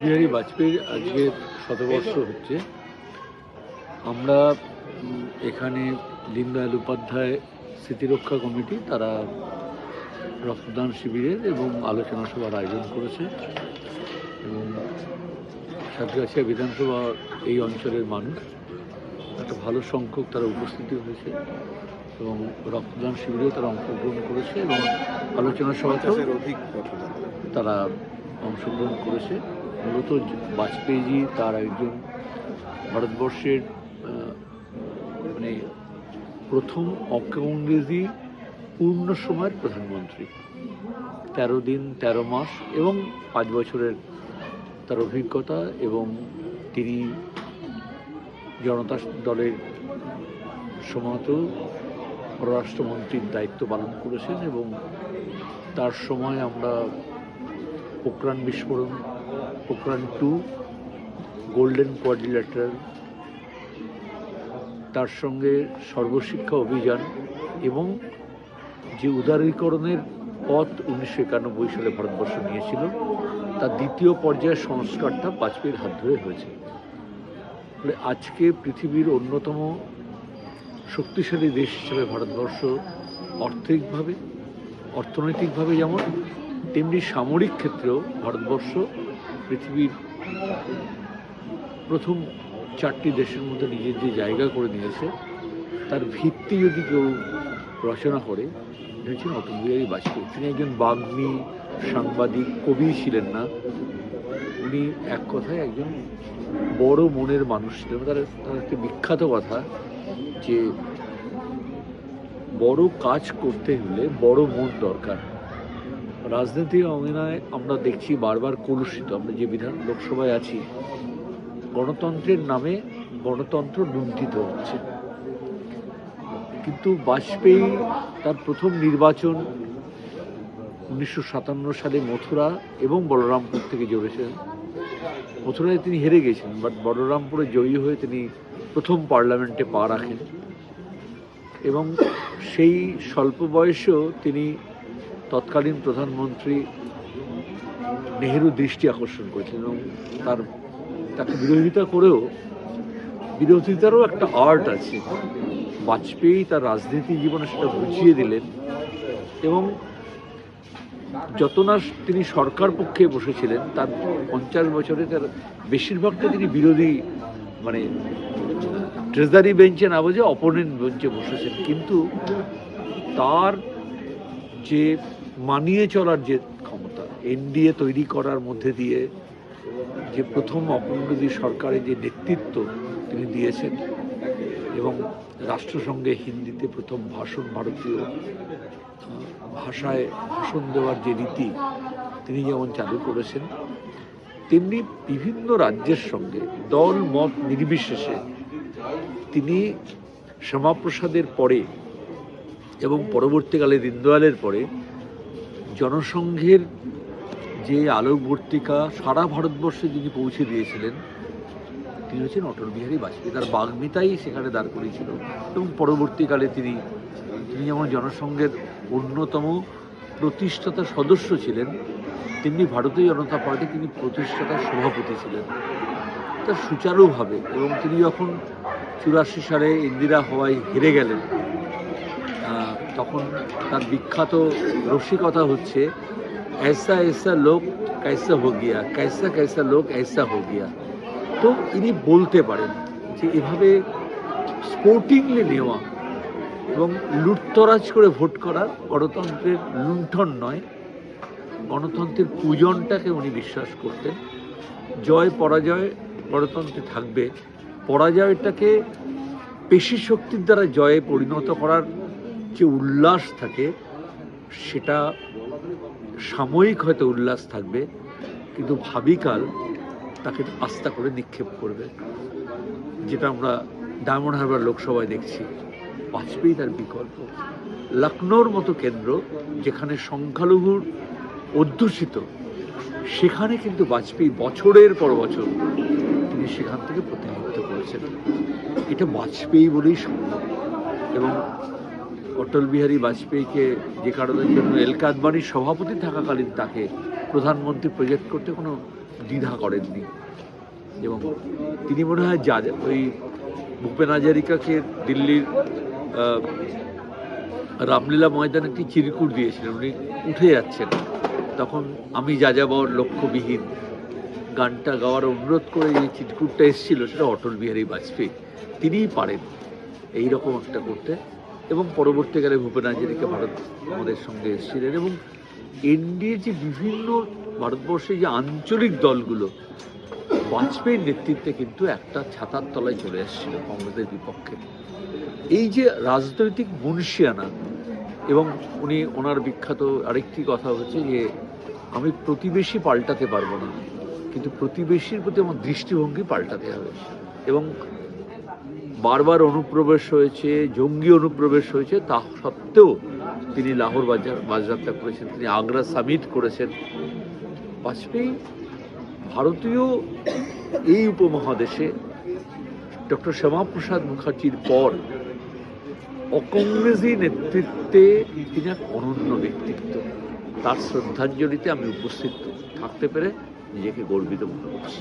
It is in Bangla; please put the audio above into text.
বিহারী বাজপেয়ীর আজকে শতবর্ষ হচ্ছে। আমরা এখানে দীনদয়াল উপাধ্যায় স্মৃতিরক্ষা কমিটি তারা রক্তদান শিবিরের এবং আলোচনা সভার আয়োজন করেছে। এবং সাতগাছিয়া বিধানসভা এই অঞ্চলের মানুষ একটা ভালো সংখ্যক তারা উপস্থিতি হয়েছে এবং রক্তদান শিবিরেও তারা অংশগ্রহণ করেছে এবং আলোচনা সভাতেও তারা অংশগ্রহণ করেছে। মূলত বাজপেয়ীজি তার একজন ভারতবর্ষের মানে প্রথম অকংগ্রেজি পূর্ণ সময়ের প্রধানমন্ত্রী। তেরো দিন, তেরো মাস এবং পাঁচ বছরের তার অভিজ্ঞতা এবং তিনি জনতা দলের সময়তেও পররাষ্ট্রমন্ত্রীর দায়িত্ব পালন করেছেন এবং তার সময় আমরা পোকরান বিস্ফোরণ পোকরান টু গোল্ডেন কোয়াড্রিল্যাটারাল তার সঙ্গে সর্বশিক্ষা অভিযান এবং যে উদারীকরণের পথ উনিশশো একানব্বই সালে ভারতবর্ষ নিয়েছিল, তার দ্বিতীয় পর্যায়ের সংস্কারটা বাজপেয়ীর হাত ধরে হয়েছে। আজকে পৃথিবীর অন্যতম শক্তিশালী দেশ হিসেবে ভারতবর্ষ আর্থিকভাবে অর্থনৈতিকভাবে যেমন, তেমনি সামরিক ক্ষেত্রেও ভারতবর্ষ পৃথিবীর প্রথম চারটি দেশের মধ্যে নিজের যে জায়গা করে নিয়েছে, তার ভিত্তি যদি কেউ রচনা করে, তিনি হচ্ছেন অটল বিহারী বাজপেয়ী। তিনি একজন বাগ্মী সাংবাদিক কবি ছিলেন না। উনি এক কথায় একজন বড় মনের মানুষ ছিলেন। তার একটি বিখ্যাত কথা যে বড় কাজ করতে হলে বড় মন দরকার। রাজনীতির অঙ্গনায় আমরা দেখছি বারবার কলুষিত। আমরা যে বিধান লোকসভায় আছি, গণতন্ত্রের নামে গণতন্ত্র লুণ্ঠিত হচ্ছে। কিন্তু বাজপেয়ী তার প্রথম নির্বাচন উনিশশো সাতান্ন সালে মথুরা এবং বলরামপুর থেকে জড়েছেন। মথুরায় তিনি হেরে গেছেন, বাট বলরামপুরে জয়ী হয়ে তিনি প্রথম পার্লামেন্টে পা রাখেন। এবং সেই স্বল্প বয়সেও তিনি তৎকালীন প্রধানমন্ত্রী নেহেরু দৃষ্টি আকর্ষণ করেছিলেন এবং তার তাকে বিরোধিতা করেও বিরোধিতারও একটা আর্ট আছে। বাজপেয়ী তার রাজনীতি জীবনে সেটা বুঝিয়ে দিলেন এবং যত না তিনি সরকার পক্ষে বসেছিলেন, তার পঞ্চাশ বছরে তার বেশিরভাগটা তিনি বিরোধী মানে ট্রেজারি বেঞ্চে না বসে অপোনেন্ট বেঞ্চে বসেছেন। কিন্তু তার যে মানিয়ে চলার যে ক্ষমতা, এনডিএ তৈরি করার মধ্যে দিয়ে যে প্রথম অপরাধী সরকারের যে নেতৃত্ব তিনি দিয়েছেন এবং রাষ্ট্রসংঘে হিন্দিতে প্রথম ভাষণ, ভারতীয় ভাষায় ভাষণ দেওয়ার যে রীতি তিনি যেমন চালু করেছেন, তেমনি বিভিন্ন রাজ্যের সঙ্গে দল, মত নির্বিশেষে তিনি শ্যামাপ্রসাদের পরে এবং পরবর্তীকালে দীনদয়ালের পরে জনসংঘের যে আলোকবর্তিকা সারা ভারতবর্ষে যিনি পৌঁছে দিয়েছিলেন, তিনি হচ্ছেন অটল বিহারী বাজপেয়ী। তার বাগ্মিতাই সেখানে দাঁড় করিয়েছিল এবং পরবর্তীকালে তিনি তিনি যেমন জনসংঘের অন্যতম প্রতিষ্ঠাতা সদস্য ছিলেন, তেমনি ভারতীয় জনতা পার্টি তিনি প্রতিষ্ঠাতা সভাপতি ছিলেন। তা সুচারুভাবে এবং তিনি যখন চুরাশি সালে ইন্দিরা হওয়ায় হেরে গেলেন তখন তার বিখ্যাত রসিকতা হচ্ছে ऐसा ऐसा লোক कैसा हो गया कैसा कैसा লোক ऐसा हो गया তো ইনি বলতে পারেন যে এভাবে স্পোর্টিংলি নেওয়া এবং লুটতরাজ করে ভোট করা গণতন্ত্রের লুণ্ঠন নয় গণতন্ত্রের পূজনটাকে উনি বিশ্বাস করতেন জয় পরাজয় গণতন্ত্রে থাকবে পরাজয়টাকে পেশি শক্তির দ্বারা জয়ে পরিণত করার যে উল্লাস থাকে, সেটা সাময়িক হয়তো উল্লাস থাকবে, কিন্তু ভাবিকাল তাকে আস্থা করে নিক্ষেপ করবে, যেটা আমরা ডায়মন্ড হারবার লোকসভায় দেখছি। বাজপেয়ী তার বিকল্প। লখনৌর মতো কেন্দ্র যেখানে সংখ্যালঘুর অধ্যুষিত, সেখানে কিন্তু বাজপেয়ী বছরের পর বছর তিনি সেখান থেকে প্রতিনিধিত্ব করেছেন। এটা বাজপেয়ী বলেই সম্ভব। এবং অটল বিহারী বাজপেয়ীকে যে কারণের জন্য এলকা আদবানির সভাপতি থাকাকালীন তাকে প্রধানমন্ত্রী প্রজেক্ট করতে কোনো দ্বিধা করেননি। এবং তিনি মনে হয় যা ওই ভূপেন হাজারিকাকে দিল্লির রামলীলা ময়দানে একটি চিরকুট দিয়েছিলেন, উনি উঠে যাচ্ছেন। তখন আমি যা যাযাবর লক্ষ্যবিহীন গানটা গাওয়ার অনুরোধ করে যে চিরকুটটা এসেছিল সেটা অটল বিহারী বাজপেয়ী, তিনিই পারেন। এই রকম একটা করতে। এবং পরবর্তীকালে ভূপেন হাজারিকা ভারত আমাদের সঙ্গে এসেছিলেন এবং এনডিএ যে বিভিন্ন ভারতবর্ষে যে আঞ্চলিক দলগুলো, বাজপেয়ীর নেতৃত্বে কিন্তু একটা ছাতার তলায় চলে এসেছিল কংগ্রেসের বিপক্ষে। এই যে রাজনৈতিক মুন্সিয়ানা এবং উনি ওনার বিখ্যাত আরেকটি কথা হচ্ছে যে, আমি প্রতিবেশী পাল্টাতে পারব না, কিন্তু প্রতিবেশীর প্রতি আমার দৃষ্টিভঙ্গি পাল্টাতে হবে। এবং বারবার অনুপ্রবেশ হয়েছে, জঙ্গি অনুপ্রবেশ হয়েছে, তা সত্ত্বেও তিনি লাহোর বাজার, বাজযাত্রা করেছেন, তিনি আগ্রা সামিট করেছেন। বাজপেয়ী ভারতীয় এই উপমহাদেশে ডক্টর শ্যামাপ্রসাদ মুখার্জির পর অকংগ্রেসী নেতৃত্বে তিনি এক অনন্য ব্যক্তিত্ব। তার শ্রদ্ধাঞ্জলিতে আমি উপস্থিত। থাকতে পেরে নিজেকে গর্বিত মনে করছি।